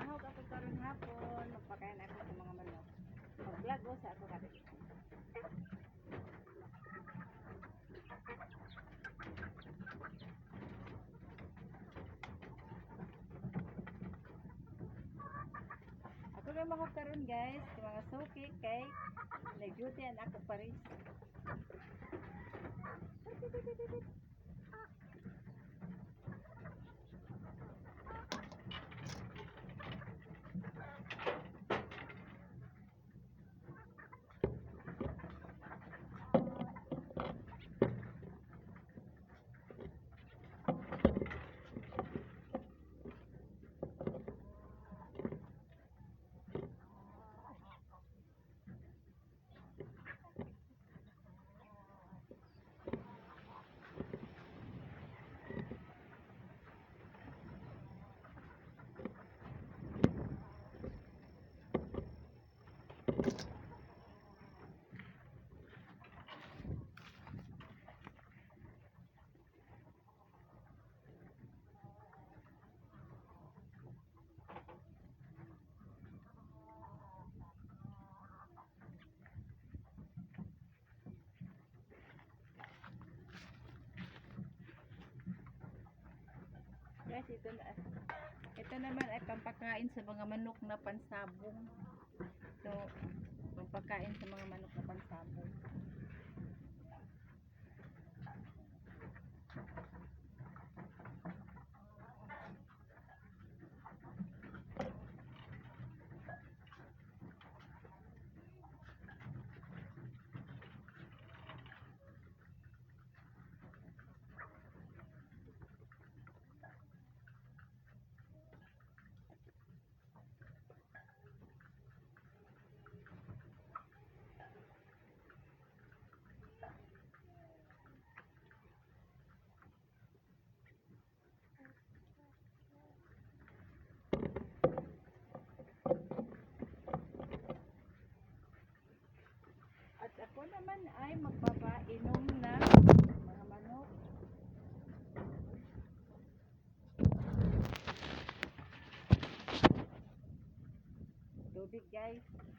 Mahog ako karon hapon, magpakain ako sa mga manok. Mag-vlog ko sa ako kami. Ako na mahog karon guys, sa mga suki kay nag-duty ako paris. Guys, ito na. Ito naman ay pampakain sa mga manok na pansabong. So, pampakain sa mga manok na pansabong. At ako naman ay magpapainom ng mga manok. Tubig guys.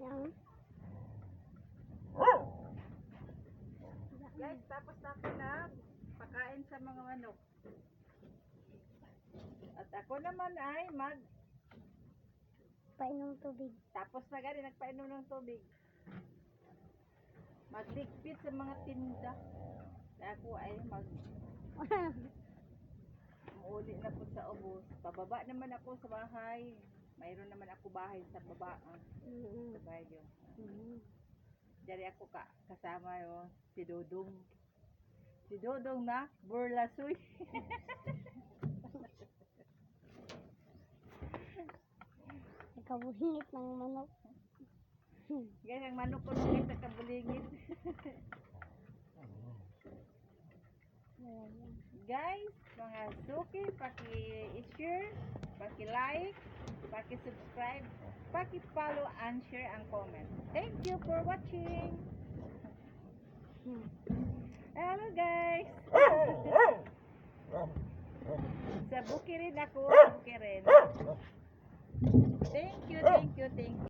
Yang. Guys, tapos na ako na pakain sa mga manok. At ako naman ay mag Painom tubig. tapos na gani nagpainom ng tubig. Magligpit sa mga tinda. Ako ay mag Uli na po sa ubos. Pababa naman ako sa bahay. Mayroon naman ako bahay sa baba. ah, Mm, Sa bahay yun. mm. Dari ako ka kasama yo si Dodong. Si Dodong na burlasoy. Nagkabulingit ng manok. Guys, ang manok ko nung sa kabulingit. Guys, mga suki, paki-share, paki-like, paki-subscribe, paki-follow and share and comment. Thank you for watching. Hello guys. Sa buki rin ako, buki rin. Thank you, thank you, thank you.